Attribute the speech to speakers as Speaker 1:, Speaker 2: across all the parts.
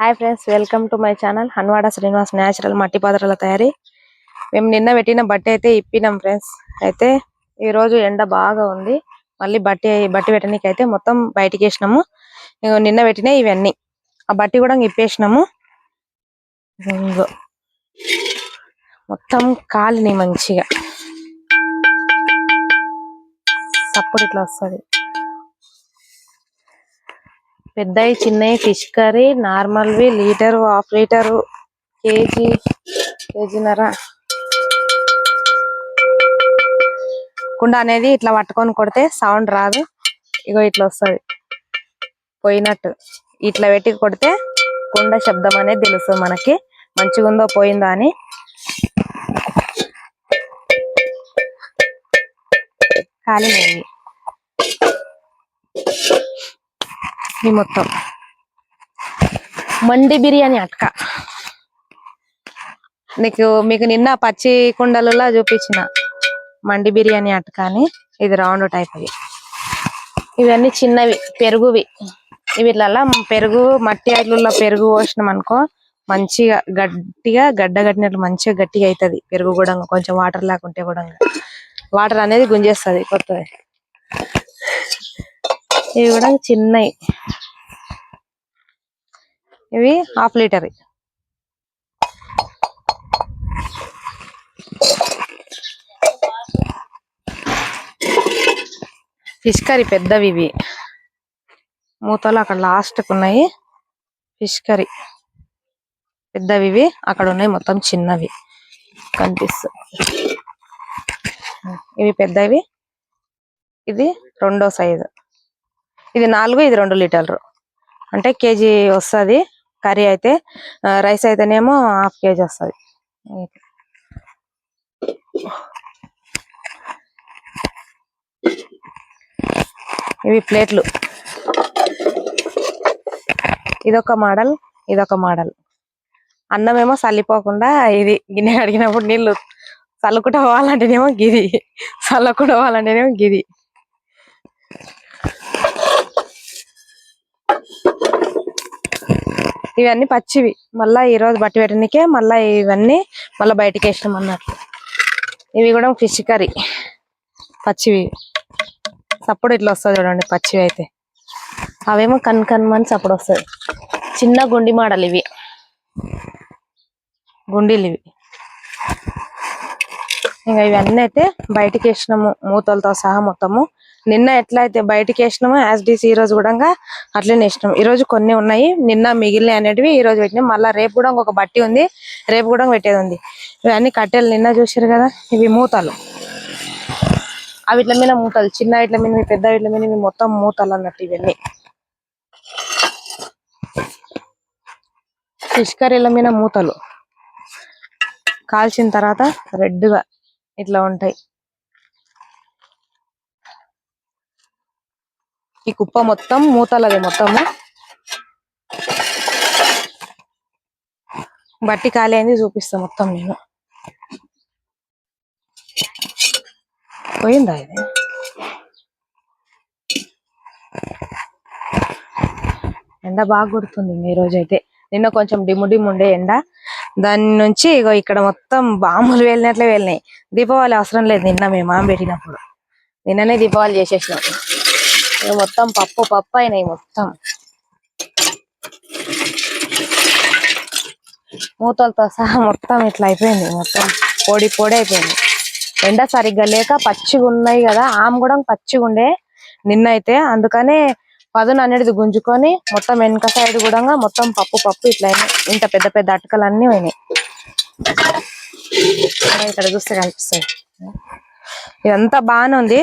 Speaker 1: Hi friends welcome to my channel Hanwada Srinivas natural మట్టి పాత్రల తయారీ మేము నిన్న పెట్టిన బట్టి అయితే ఇప్పినాం ఫ్రెండ్స్ అయితే ఈ రోజు ఎండ బాగా ఉంది. మళ్ళీ బట్టి బట్టి పెట్టడానికి అయితే మొత్తం బయటికి వేసినాము. నిన్న పెట్టిన ఇవన్నీ. ఆ బట్టి కూడా ఇప్పేసినాము. మొత్తం కాలిని మంచిగా. తప్పుడు ఇట్లా వస్తుంది. పెద్దవి చిన్నవి ఫిష్ కర్రీ నార్మల్వి లీటర్ హాఫ్ లీటర్ కేజీ కేజీన్నర. కుండ అనేది ఇట్లా పట్టుకొని కొడితే సౌండ్ రాదు. ఇగో ఇట్లా వస్తుంది. పోయినట్టు. ఇట్లా పెట్టి కొడితే కుండ శబ్దం అనేది తెలుస్తుంది మనకి. మంచిగా ఉందో పోయిందా అని. ఖాళీ ఇది మొత్తం. మండి బిర్యానీ అట్క నీకు మీకు నిన్న పచ్చి కుండలలో చూపించిన మండి బిర్యానీ అట్క అని ఇది రౌండ్ టైప్ అవి. ఇవన్నీ చిన్నవి పెరుగువి. వీటిలలో పెరుగు మట్టి ఐట్లలో పెరుగు పోసినాం అనుకో మంచిగా గట్టిగా గడ్డ కట్టినట్లు మంచిగా గట్టిగా అవుతుంది పెరుగు కూడా. కొంచెం వాటర్ లేకుంటే కూడా. వాటర్ అనేది గుంజేస్తుంది కొత్తది. ఇవి కూడా చిన్నవి ఇవి హాఫ్ లీటర్ ఫిష్ కర్రీ పెద్దవి ఇవి. మూతలు అక్కడ లాస్ట్ ఉన్నాయి. ఫిష్ కర్రీ పెద్దవి ఇవి. అక్కడ ఉన్నాయి మొత్తం చిన్నవి. కనిపిస్తుంది. ఇవి పెద్దవి. ఇది రెండో సైజు ఇది నాలుగు ఇది రెండు లీటర్లు. అంటే కేజీ వస్తుంది. కర్రీ అయితే రైస్ అయితేనేమో హాఫ్ కేజీ వస్తుంది. ఇవి ప్లేట్లు. ఇదొక మోడల్ ఇదొక మోడల్. అన్నం ఏమో చల్లిపోకుండా ఇది గిన్నె కడిగినప్పుడు నీళ్ళు చల్లకుండా పోవాలంటేనేమో గిది. చల్లకుండా పోవాలంటేనేమో గిది. ఇవన్నీ పచ్చివి. మళ్ళా ఈ రోజు బట్టి పెట్టడానికే మళ్ళా ఇవన్నీ మళ్ళీ బయటకి వేసినాం అన్నట్టు. ఇవి కూడా ఫిష్ కర్రీ. పచ్చివి. సప్పుడు ఇట్లా వస్తుంది చూడండి పచ్చివి అయితే. అవేమో కన్ కన్మని సప్పుడు వస్తుంది. చిన్న గుండి మాడలు ఇవి. గుండీలు ఇవి. ఇంకా ఇవన్నీ అయితే బయటికి వేసినాము మూతలతో సహా మొత్తము. నిన్న ఎట్లా అయితే బయటికి వేసినామో యాజ్ డీస్ ఈ రోజు కూడా అట్లనే వేసినాం. ఈ రోజు కొన్ని ఉన్నాయి నిన్న మిగిలిన అనేటివి ఈ రోజు పెట్టినాం. మళ్ళీ రేపు కూడా ఒక బట్టి ఉంది రేపు కూడా పెట్టేది ఉంది. ఇవన్నీ కట్టెలు నిన్న చూసారు కదా ఇవి మూతలు. అవి ఇట్ల మీద మూతలు చిన్న ఇట్ల మీద పెద్ద ఇట్ల మీద మొత్తం మూతలు అన్నట్టు ఇవన్నీ. ఫిష్ కర్రీల మీద మూతలు. కాల్చిన తర్వాత రెడ్గా ఇట్లా ఉంటాయి. ఈ కుప్ప మొత్తం మూతలది మొత్తము. బట్టి ఖాళీ అయింది చూపిస్తా మొత్తం నేను. పోయిందా ఇది? ఎండ బాగా కొడుతుంది ఈ రోజు అయితే నిన్న కొంచెం డిము డిము ఉండే ఎండ. దాని నుంచి ఇగో ఇక్కడ మొత్తం బాంబులు వెళ్ళినట్లే వెళ్ళినాయి. దీపావళి అవసరం లేదు నిన్న మేము ఆమె పెట్టినప్పుడు. నిన్ననే దీపావళి చేసేసినాం. మొత్తం పప్పు పప్పు అయినాయి మొత్తం. మూతలతో సహా మొత్తం ఇట్లా అయిపోయింది. మొత్తం పొడి పొడి అయిపోయింది. ఎండ సరిగ్గా లేక పచ్చిగా ఉన్నాయి కదా ఆమె కూడా పచ్చిగా ఉండే నిన్న అయితే అందుకనే పదును అనేది గుంజుకొని మొత్తం వెనక సైడ్ కూడా మొత్తం పప్పు పప్పు ఇట్లా అయినాయి. ఇంత పెద్ద పెద్ద అటకలు అన్ని పోయినాయి ఇక్కడ చూస్తే కనిపిస్తుంది. ఇదంతా బాగానే ఉంది.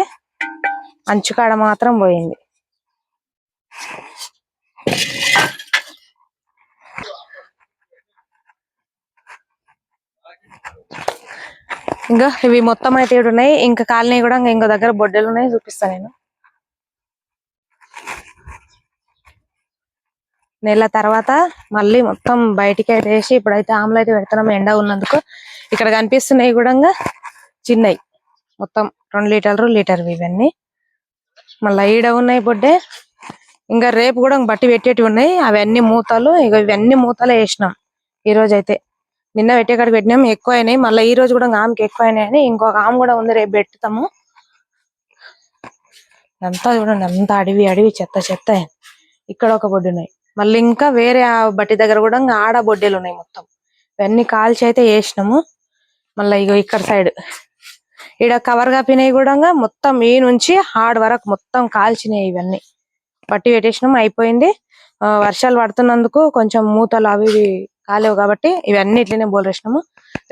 Speaker 1: అంచుకాడ మాత్రం పోయింది. ఇంకా ఇవి మొత్తం అయితే ఉన్నాయి ఇంకా కాలనీ కూడా ఇంకా ఇంకో దగ్గర బొడ్డలు ఉన్నాయి. చూపిస్తాను నేను. నెల తర్వాత మళ్ళీ మొత్తం బయటికి అయితే వేసి ఇప్పుడైతే ఆమ్లు అయితే పెడుతున్నాం. ఎండ ఉన్నందుకు ఇక్కడ కనిపిస్తున్నాయి కూడా చిన్నవి మొత్తం రెండు లీటర్లు లీటర్ ఇవన్నీ. మళ్ళీ ఈడ ఉన్నాయి బొడ్డే. ఇంకా రేపు కూడా బట్టి పెట్టేటివి ఉన్నాయి. అవన్నీ మూతలు ఇక ఇవన్నీ మూతలు వేసినాం ఈ రోజు అయితే నిన్న పెట్టేకాడికి పెట్టినాం ఎక్కువ అయినాయి మళ్ళీ ఈ రోజు కూడా ఆమెకి ఎక్కువ అయినాయని అని ఇంకొక ఆమె కూడా ఉంది రేపు పెట్టుతాము. అంతా చూడండి అంతా అడవి అడవి చెత్త చెత్త. ఇక్కడ ఒక బొడ్డు ఉన్నాయి. మళ్ళీ ఇంకా వేరే ఆ బట్టి దగ్గర కూడా ఇంకా ఆడ బొడ్డేలు ఉన్నాయి మొత్తం. ఇవన్నీ కాల్చి అయితే వేసినాము. మళ్ళీ ఇగో ఇక్కడ సైడ్. ఈడ కవర్ కప్పినవి కూడా మొత్తం ఈ నుంచి హార్డ్ వరకు మొత్తం కాల్చినాయి ఇవన్నీ. పట్టి పెట్టేసినాం అయిపోయింది. వర్షాలు పడుతున్నందుకు కొంచెం మూతలు అవి ఇవి కాలేవు కాబట్టి ఇవన్నీ ఇట్లనే బోలేసినాము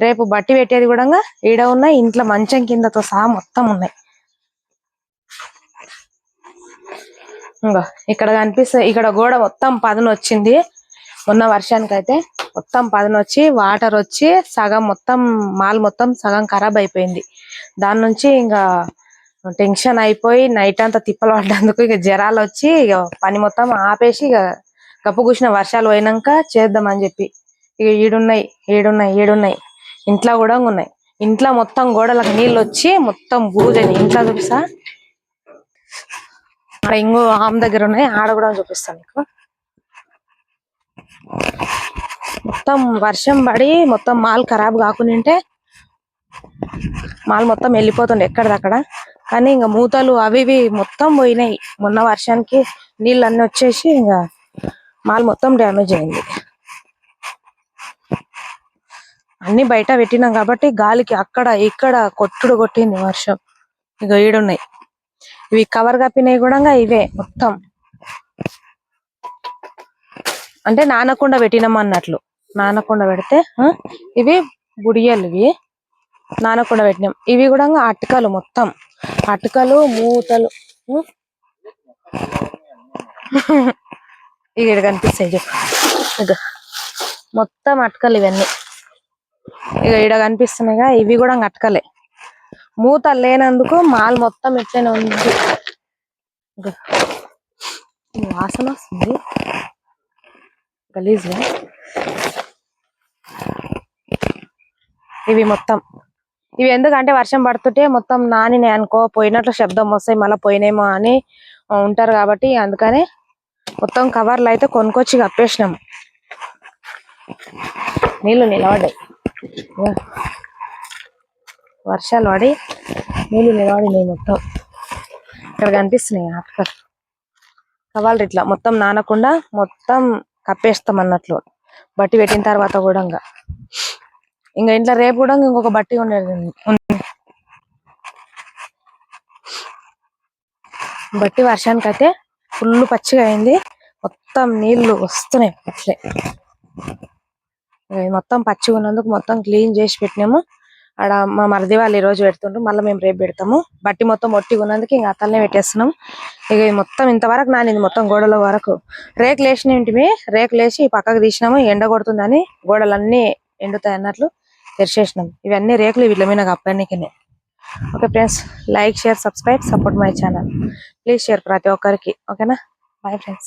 Speaker 1: రేపు బట్టి పెట్టేది కూడా ఈడ ఉన్నాయి ఇంట్లో మంచం కిందతో సహా మొత్తం ఉన్నాయి. ఇంగో ఇక్కడ కనిపిస్తుంది ఇక్కడ గోడ మొత్తం పదును వచ్చింది. మొన్న వర్షానికి అయితే మొత్తం పదన వచ్చి వాటర్ వచ్చి సగం మొత్తం మాల్ మొత్తం సగం ఖరాబ్ అయిపోయింది. దాని నుంచి ఇంకా టెన్షన్ అయిపోయి నైట్ అంతా తిప్పలు పడ్డందుకు ఇక జ్వరాలు వచ్చి ఇక పని మొత్తం ఆపేసి ఇక కప్పు కూసిన వర్షాలు పోయినాక చేద్దామని చెప్పి. ఇక ఈడున్నాయి ఏడున్నాయి ఏడున్నాయి ఇంట్లో కూడా ఉన్నాయి. ఇంట్లో మొత్తం గోడలకు నీళ్ళు వచ్చి మొత్తం బూజని. ఇంట్లో చూపిస్తా ఇక్కడ ఇంకో ఆమె దగ్గర ఉన్నాయి. ఆడ కూడా చూపిస్తాను మీకు. మొత్తం వర్షం పడి మొత్తం మాల్ ఖరాబ్ కాకుండా మాల్ మొత్తం వెళ్ళిపోతుండే ఎక్కడిదక్కడ కానీ ఇంకా మూతలు అవి ఇవి మొత్తం పోయినాయి. మొన్న వర్షానికి నీళ్ళు అన్ని వచ్చేసి ఇంకా మాల్ మొత్తం డ్యామేజ్ అయింది. అన్ని బయట పెట్టినాం కాబట్టి గాలికి అక్కడ ఇక్కడ కొట్టుడు కొట్టింది వర్షం. ఇక ఈడున్నాయి. ఇవి కవర్ కప్పినవి కూడా ఇవే మొత్తం. అంటే నానకుండా పెట్టినాం అన్నట్లు. నానకుండా పెడితే ఇవి బుడియలు ఇవి. నానకుండా పెట్టినాం. ఇవి కూడా అటుకలు మొత్తం. అటుకలు మూతలు ఇవి ఇక్కడ కనిపిస్తాయి మొత్తం అటకలు ఇవన్నీ. ఇక ఇక్కడ కనిపిస్తున్నాయిగా ఇవి కూడా అటకలే. మూత లేనందుకు మాల్ మొత్తం ఎట్లనే ఉంది. వాసన వస్తుంది. గలీజ్గా. ఇవి మొత్తం. ఇవి ఎందుకంటే వర్షం పడుతుంటే మొత్తం నానినాయి అనుకో పోయినట్లు శబ్దం వస్తాయి మళ్ళీ పోయినేమో అని ఉంటారు కాబట్టి అందుకనే మొత్తం కవర్లు అయితే కొనుక్కొచ్చి కప్పేసినాము నీళ్ళు నిలబడ్డాయి. వర్షాలు పడి నీళ్ళు నిలబడినాయి మొత్తం. ఇక్కడ కనిపిస్తున్నాయి ఆటకలు కవాలరు ఇట్లా మొత్తం నానకుండా మొత్తం కప్పేస్తాం అన్నట్లు. బట్టి పెట్టిన తర్వాత కూడా ఇంకా ఇంకా ఇంట్లో రేపు కూడా ఇంకొక బట్టి ఉండేది బట్టి వర్షానికి అయితే ఫుల్ పచ్చిగా అయింది. మొత్తం నీళ్ళు వస్తున్నాయి అట్లే. మొత్తం పచ్చిగా ఉన్నందుకు మొత్తం క్లీన్ చేసి పెట్టినాము. ఆడ మా మరిది వాళ్ళు ఈ రోజు పెడుతుండ్రు. మళ్ళీ మేము రేపు పెడతాము. బట్టి మొత్తం ఒట్టిగా ఉన్నందుకు ఇంకా అతలనే పెట్టేస్తున్నాం. ఇక ఇది మొత్తం ఇంతవరకు నానింది మొత్తం గోడల వరకు. రేకులు వేసినవి రేకులు వేసి పక్కకు తీసినాము. ఎండ కొడుతుందని గోడలన్నీ ఎండుతాయి అన్నట్లు తెరిచేసినాం. ఇవన్నీ రేకులు వీళ్ళ మీద కప్పడానికినే. Okay friends like share subscribe support my channel. Please share ప్రతి ఒక్కరికి. ఓకేనా? Bye friends.